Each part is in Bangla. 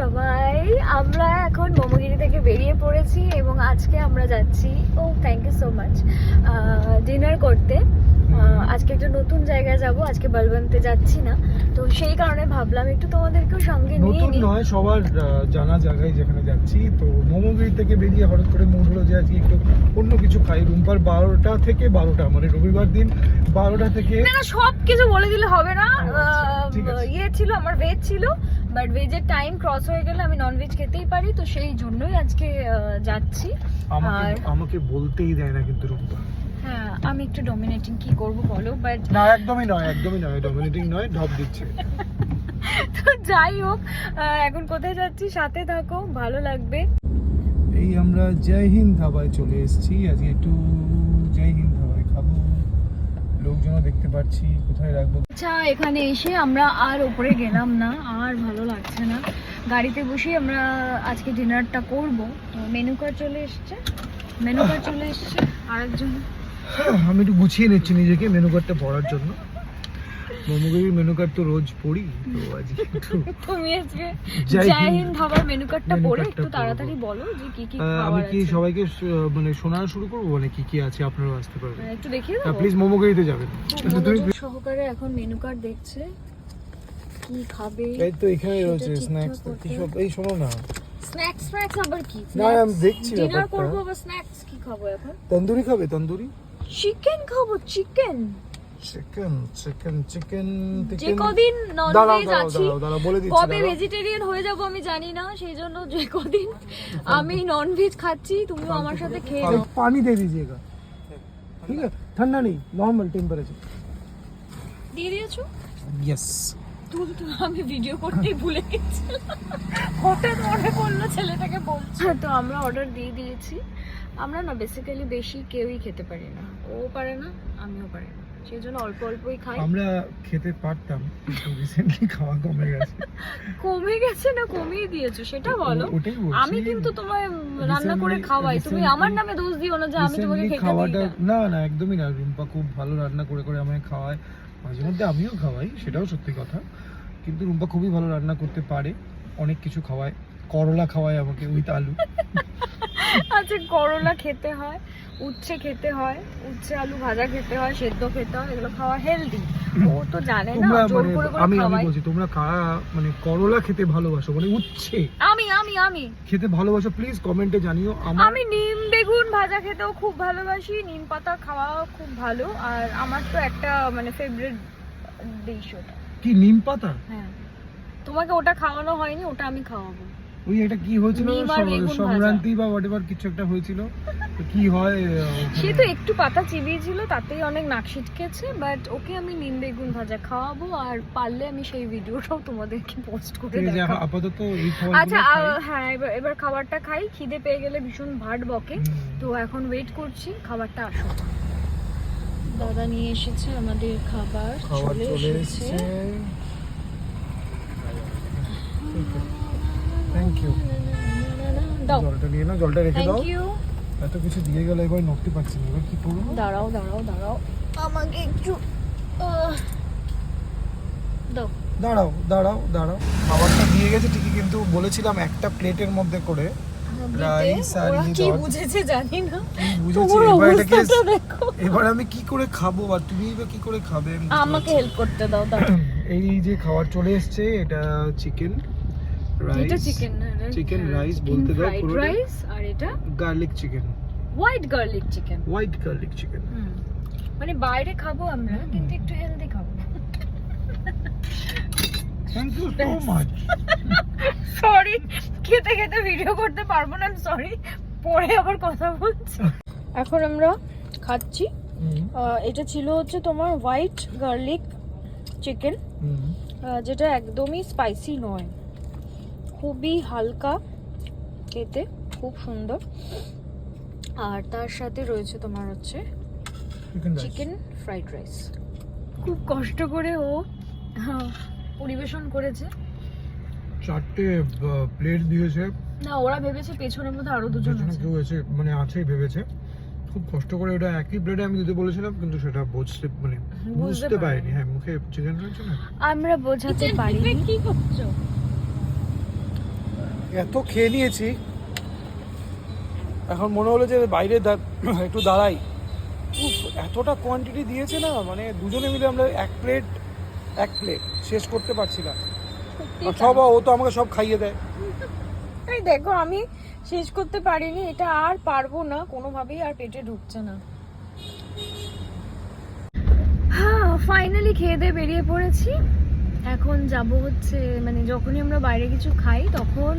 সবাই। আমরা এখন মোমোগিরি থেকে বেরিয়ে পড়েছি এবং আজকে আমরা যাচ্ছি ও thank you so much dinner করতে। আজকে একটা নতুন জায়গায় যাব আজকে বলবন্তে যাচ্ছি না। তো সেই কারণে ভাবলাম একটু তোমাদেরকেও সঙ্গে নিয়ে নতুন নয় সবার জানা জায়গায় যেখানে যাচ্ছি। তো মোমোগিরি থেকে বেরিয়ে হঠাৎ করে মনে হলো যে আজকে একটু অন্য কিছু খাই। রুমপার বারোটা থেকে বারোটা মানে রবিবার দিন বারোটা থেকে না সব কিছু বলে দিলে হবে না। আচ্ছা। ইয়ে ছিল আমার ভেজ ছিল বাট ভেজের টাইম ক্রস হয়ে গেলে আমি নন ভেজ খেতেই পারি তো সেই জন্যই আজকে যাচ্ছি। আমাকে আর আমাকে বলতেই দেয় না কিন্তু রুম্পা। হ্যাঁ আমি একটু ডমিনেটিং কি করব বলো বাট না একদমই নয় একদমই নয় ডমিনেটিং নয় ঢপ দিচ্ছে। তো যাই হোক এখন কোথায় যাচ্ছি? সাথে থাকো ভালো লাগবে। এই আমরা জয় হিন্দ ধাবায় চলে এসেছি। আজকে একটু জয় হিন্দ ধাবায় খাব। লোকজন দেখতে পাচ্ছি কোথায় রাখব? আচ্ছা এখানে এসে আমরা আর উপরে গেলাম না আর ভালো লাগছে না। গাড়িতে বসেই আমরা আজকে ডিনারটা করব। তো মেনু কার্ড চলে এসছে। মেনু কার্ড চলে এসছে আরেকজন। আমি একটু গুছিয়ে নিচ্ছি নিজেকে মেনু কার্ডটা পড়ার জন্য। মোমোগিরির মেনু কার্ড তো রোজ পড়ি তো আজকে একটু তুমি আজকে জয় হিন্দ। মেনু কার্ডটা পড়ে একটু তাড়াতাড়ি বলো যে কি কি আহ, আমি কি সবাইকে মানে শোনা শুরু করব মানে কি কি আছে আপনারাও আসতে পারবেন? একটু দেখিয়ে দাও। প্লিজ মোমোগিরিতে যাবেন। আচ্ছা, তুমি সহকারে এখন মেনু কার্ড দেখছে কি খাবে এই তো এখানে রয়েছে স্ন্যাক্স কি সব এই শোনো না। স্ন্যাক্স স্ন্যাক্স আবার কি? না, আমি দেখছি ডিনার। করব বা স্ন্যাক্স কি খাব এখন? তন্দুরি খাবে তন্দুরি? চিকেন খাব চিকেন চিকেন চিকেন চিকেন যে কদিন ননভেজ আছি কবে ভেজিটেরিয়ান হয়ে যাব আমি জানি না সেই জন্য যে কদিন আমি ননভেজ খাচ্ছি তুমিও আমার সাথে খেয়ে নাও। পানি দে দিজিয়েগা ঠিক আছে? ঠান্ডা নেই নরমাল টেম্পারেচার দিয়ে দিয়েছ? ইয়েস তুল তুল আমি ভিডিও করতেই ভুলে গেছি। হঠাৎ মনে পড়ল ছেলেটাকে বলছে। হ্যাঁ, তো আমরা অর্ডার দিয়ে দিয়েছি। আমরা না বেসিক্যালি বেশি কেউই খেতে পারি না। ও পারে না আমিও পারি না। সেই জন্য অল্প অল্পই খাই। আমরা খেতে পারতাম কিন্তু রিসেন্টলি খাওয়া কমে গেছে। কমে গেছে না কমিয়ে দিয়েছ সেটা বলো। আমি কিন্তু তোমায় রান্না করে খাওয়াই। তুমি আমার নামে দোষ দিও না যে আমি তোমাকে খেতে দিই খাওয়াটা না। না না একদমই না। রুম্পা খুব ভালো রান্না করে করে আমায় খাওয়ায়। মাঝে মধ্যে আমিও খাওয়াই সেটাও সত্যি কথা। কিন্তু রুম্পা খুবই ভালো রান্না করতে পারে। অনেক কিছু খাওয়ায়। করলা খাওয়ায় আমাকে উইথ আলু। আচ্ছা করলা খেতে হয় উচ্ছে খেতে হয় উচ্ছে আলু ভাজা খেতে হয় সেদ্ধ খেতে হয় এগুলো খাওয়া হেলদি ও তো জানে না জোর মানে করে করে আমি আমি বলছি তোমরা কারা মানে করলা খেতে ভালোবাসো? মানে উচ্ছে? আমি আমি আমি। খেতে ভালোবাসো প্লিজ কমেন্টে জানিও। আমার আমি নিম বেগুন ভাজা খেতেও খুব ভালোবাসি নিম পাতা খাওয়াও খুব ভালো আর আমার তো একটা মানে ফেভারিট ডিশ ওটা। কি নিম পাতা? হ্যাঁ। তোমাকে ওটা খাওয়ানো হয়নি ওটা আমি খাওয়াবো। ওই এটা কি হয়েছিল। সংক্রান্তি বা হোয়াট কিছু একটা হয়েছিল। কি হয় সে তো একটু পাতা চিবিয়েছিল তাতেই অনেক নাক ছিটকেছে বাট ওকে আমি নিম বেগুন ভাজা খাওয়াবো আর পারলে আমি সেই ভিডিওটাও তোমাদেরকে পোস্ট করে দেখাবো। আপাতত আচ্ছা হ্যাঁ এবার এবার খাবারটা খাই খিদে পেয়ে গেলে ভীষণ ভাট বকে। তো এখন ওয়েট করছি খাবারটা আসুক দাদা নিয়ে এসেছে আমাদের খাবার চলে এসেছে। ইউ দাও। জলটা নিয়ে নাও জলটা রেখে দাও। এত কিছু দিয়ে গেলে এবার পারছি না। এবার কি করব? দাঁড়াও দাঁড়াও দাঁড়াও। আমাকে একটু দাও। দাঁড়াও দাঁড়াও দাঁড়াও। খাবারটা দিয়ে গেছে ঠিকই কিন্তু বলেছিলাম একটা প্লেটের মধ্যে করে আর ইয়ে কি বুঝেছে জানি না। কি বুঝেছি? এবার এবার আমি কি করে খাব আর তুমি বা কি করে খাবে? আমাকে হেল্প করতে দাও দাও এই যে খাবার চলে এসেছে এটা চিকেন এটা রাইস চিকেন rice বলতে দাও ফ্রাইড। রাইস আর এটা garlic chicken white garlic chicken white garlic chicken মানে বাইরে খাব আমরা কিন্তু একটু হেলদি খাব। Thank you so much sorry খেতে খেতে ভিডিও করতে পারব না সরি পরে আবার কথা বলছি। এখন আমরা খাচ্ছি। এটা ছিল হচ্ছে তোমার হোয়াইট গার্লিক চিকেন যেটা একদমই স্পাইসি নয়। খুবই হালকা খেতে খুব সুন্দর। আর তার সাথে রয়েছে তোমার হচ্ছে চিকেন ফ্রাইড রাইস খুব কষ্ট করে ও হ্যাঁ, পরিবেশন করেছে। চারটে প্লেট দিয়েছে। না ওরা ভেবেছে পেছনের মধ্যে আরও দুজন আছে। কেউ এসে মানে আছেই ভেবেছে। খুব কষ্ট করে ওটা একই প্লেটে আমি দিতে বলেছিলাম কিন্তু সেটা বুঝতে মানে বুঝতে পারেনি। পারিনি। হ্যাঁ মুখে চিকেন রয়েছে না? আমরা বোঝাতে পারিনি। কি করছ? এত খেয়ে নিয়েছি। এখন মনে হলো যে বাইরে একটু দাঁড়াই। উফ, এতটা কোয়ান্টিটি দিয়েছে না মানে দুজনে মিলে আমরা এক প্লেট এক প্লেট শেষ করতে পারছি না। সব ও তো আমাকে সব খাইয়ে দেয়। এই দেখো আমি শেষ করতে পারিনি এটা আর পারব না কোনোভাবেই আর পেটে ঢুকছে না। হ্যাঁ ফাইনালি খেয়ে দিয়ে বেরিয়ে পড়েছি। এখন যাব হচ্ছে মানে যখনই আমরা বাইরে কিছু খাই তখন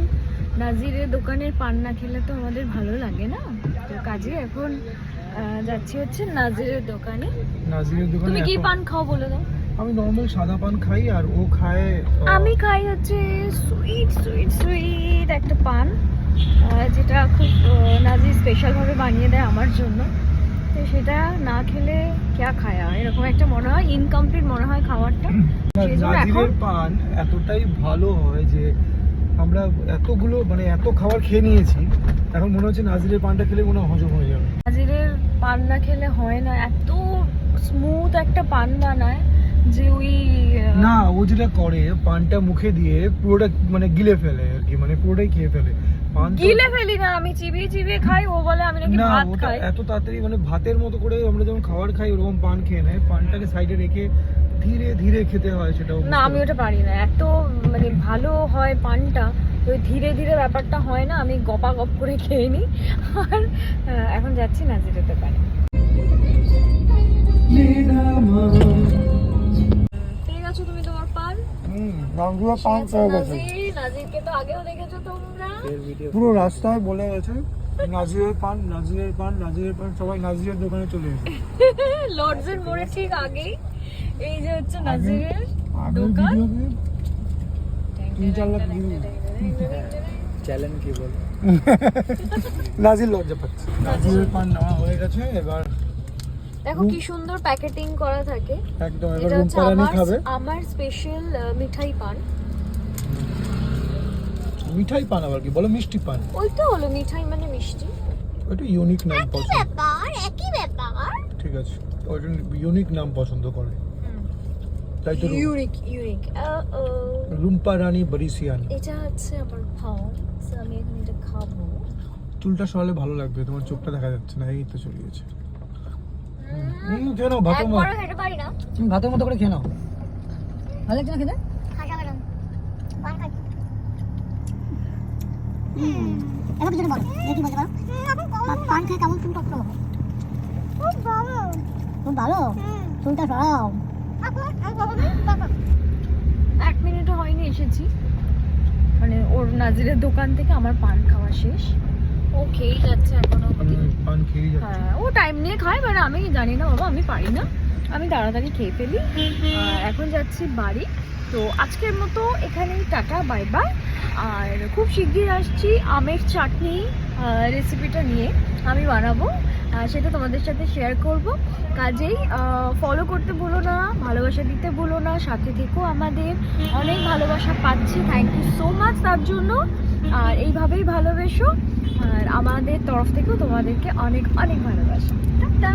নাজিরের দোকানের পান না খেলে তো আমাদের ভালো লাগে না? তো কাজে এখন যাচ্ছি হচ্ছে নাজিরের দোকানে। নাজিরের দোকানে তুমি কি পান খাও বলে দাও। আমি নর্মাল সাদা পান খাই আর ও খায় আমি খাই হচ্ছে সুইট সুইট সুইট একটা পান যেটা খুব নাজির নাজি স্পেশাল ভাবে বানিয়ে দেয় আমার জন্য। তো সেটা না খেলে ক্যা খায়া? এরকম একটা মনে হয় ইনকমপ্লিট মনে হয় খাবারটা। পান এতটাই ভালো হয় যে আমরা এতগুলো মানে এত খাবার খেয়ে নিয়েছি এখন মনে হচ্ছে নাজিরের পানটা খেলে মনে হজম হয়ে যাবে। নাজিরের পান না খেলে হয় না এত স্মুথ একটা পান বানায় যে ওই না ও যেটা করে পানটা মুখে দিয়ে পুরোটা মানে গিলে ফেলে আর কি মানে পুরোটাই খেয়ে ফেলে। গিলে ফেলি না আমি চিবিয়ে চিবিয়ে খাই ও বলে আমি নাকি না ভাত খাই। এত তাড়াতাড়ি মানে ভাতের মতো করে আমরা যেমন খাবার খাই ওরকম পান খেয়ে নেয়। পানটাকে সাইডে রেখে ধীরে ধীরে খেতে হয় সেটাও না আমি ওটা পারি না। এত মানে ভালো হয় পানটা ওই ধীরে ধীরে ব্যাপারটা হয় না আমি গপা গপ করে খেয়ে নিই। আর এখন যাচ্ছি নাজিরের দোকানে পেয়ে গেছো তুমি তোমার পান? হুম নামগুলো পান পেয়ে গেছে। নাজিরকে তো আগেও দেখেছ তোমরা? পুরো রাস্তায় বলে গেছে নাজিরের পান নাজিরের পান নাজিরের পান সবাই নাজিরের দোকানে চলে এসে। লর্ডসের মোড়ে ঠিক আগেই। এই যে হচ্ছে নাজিরের দোকান? তিন চার লাখ view। চ্যালেঞ্জ কি বল? নাজির লজ্জা পাচ্ছে। নাজিরের পান নেওয়া হয়ে গেছে এবার দেখো কি সুন্দর প্যাকেটিং করা থাকে। একদম এবার খাবে। আমার স্পেশাল মিঠাই পান। মিঠাই পান আবার কি? বলো মিষ্টি পান। ওইটা হলো মিঠাই মানে মিষ্টি। ওইটা ইউনিক নাম পছন্দ। ব্যাপার একই ব্যাপার। ঠিক আছে। ওইটা ইউনিক নাম পছন্দ করে। তাই তো ইউনিক ইউরিক রুম্পা রানী বরিসিয়ান এটা হচ্ছে আমার সো আমি এখন এটা খাব। চুলটা সরালে ভালো লাগবে তোমার চোখটা দেখা যাচ্ছে না এই তো চলে গেছে। হুম। খেয়ে নাও ভাতের মতো ভাতের মতো করে খেয়ে নাও। ভালো লাগছে না খেতে খাসা ম্যাডাম পান খাই এবার কিছু বলো দেখি বলতে পারো পান খেয়ে কেমন চুল টকটক হবে খুব ভালো। চুলটা সরাও এক মিনিটও হয়নি এসেছি। মানে ওর নাজিরের দোকান থেকে আমার পান খাওয়া শেষ। ও খেয়েই যাচ্ছে এখনও পান খেয়ে যাচ্ছি। হ্যাঁ ও টাইম নিয়ে খায় মানে আমি জানি না বাবা আমি পারি না। আমি তাড়াতাড়ি খেয়ে ফেলি। আর এখন যাচ্ছি বাড়ি। তো আজকের মতো এখানেই টাটা, বাই বাই। আর খুব শিগগির আসছি আমের চাটনি রেসিপিটা নিয়ে। আমি বানাবো সেটা তোমাদের সাথে শেয়ার করব। কাজেই ফলো করতে ভুলো না, ভালোবাসা দিতে ভুলো না, সাথে থেকেও আমাদের। অনেক ভালোবাসা পাচ্ছি থ্যাংক ইউ সো মাচ তার জন্য। আর এইভাবেই ভালোবেসো, আর আমাদের তরফ থেকেও তোমাদেরকে অনেক অনেক ভালোবাসা। টাটা!